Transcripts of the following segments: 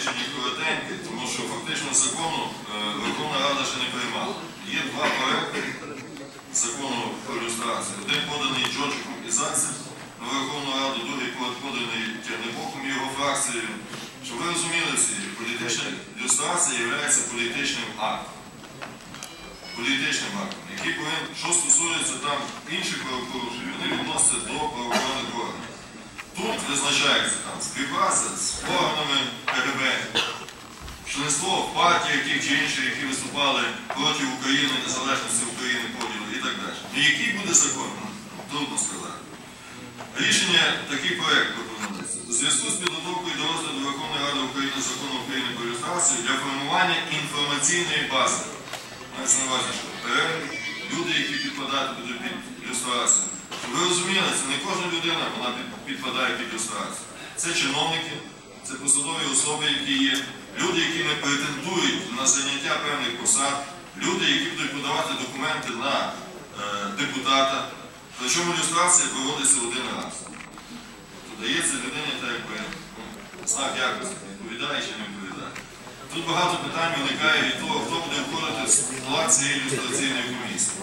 рішення коротеньке, тому що фактично закону е, Верховна Рада ще не приймала. Є два проекти закону про ілюстрацію. Один поданий Джорджиком і Зайцем на Верховну Раду, другий поданий Тягнебоком і його фракцією. Щоб ви розуміли політична ілюстрація є політичним актом. Політичним актом, який повинен, що стосується там інших правопорушень, вони відносяться до правоохоронних органів. Тут визначається там співпраця з органами В партіях тих чи інших, які виступали проти України, незалежності України, поділу і так далі. Ну який буде закон? Трудно сказати. Рішення, такий проект пропонується. У зв'язку з підготовкою до розгляду Верховної Ради України закону України про ілюстрацію для формування інформаційної бази. Мається на увазі, що люди, які підпадають під ілюстрацію. Ви розуміли, це не кожна людина вона підпадає під ілюстрацію. Це чиновники, це посадові особи, які є, люди, які не претендують на заняття певних посад, люди, які будуть подавати документи на е, депутата. Причому ілюстрація проводиться один раз. Тобто дається людині так якби ну, знак якості, відповідає чи не відповідає. Тут багато питань виникає від того, хто буде входити в склад цієї ілюстраційної комісії.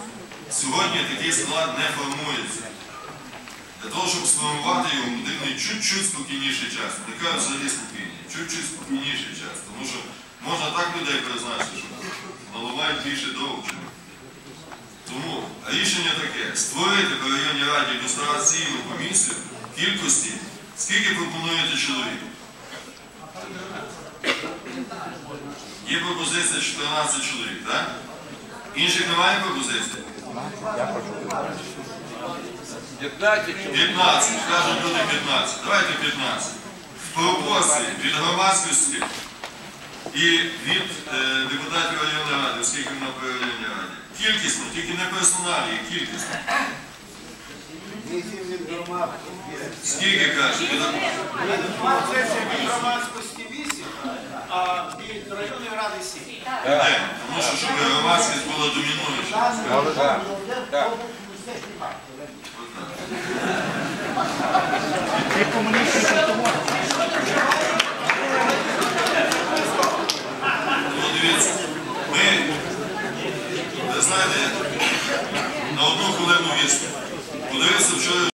Сьогодні такий склад не формується. Для того, щоб сформувати його, потрібний чуть-чуть спокійніший час. Не кажу взагалі спокійний, чуть-чуть спокійніший час. Тому що можна так людей призначити, що наливають більше чим. Тому рішення таке: створити в районній раді ілюстраційну комісію кількості, скільки пропонуєте чоловік. Є пропозиція 14 чоловік, так? Інших немає пропозицій? 15 чоловік. 15, кажуть люди 15. Давайте 15. В пропорції від громадськості і від е, депутатів районної ради, оскільки ми при районній раді. Кількісно, тільки не персоналі, кількісно. Скільки кажуть? Від- Це від громадськості вісім, а від районної ради сім. Де? Тому що щоб громадськість була домінуюча. Так, ти комуністів тому. Дивіться, ми, ви знаєте, на одну хвилину вісту. Подивіться, вчора.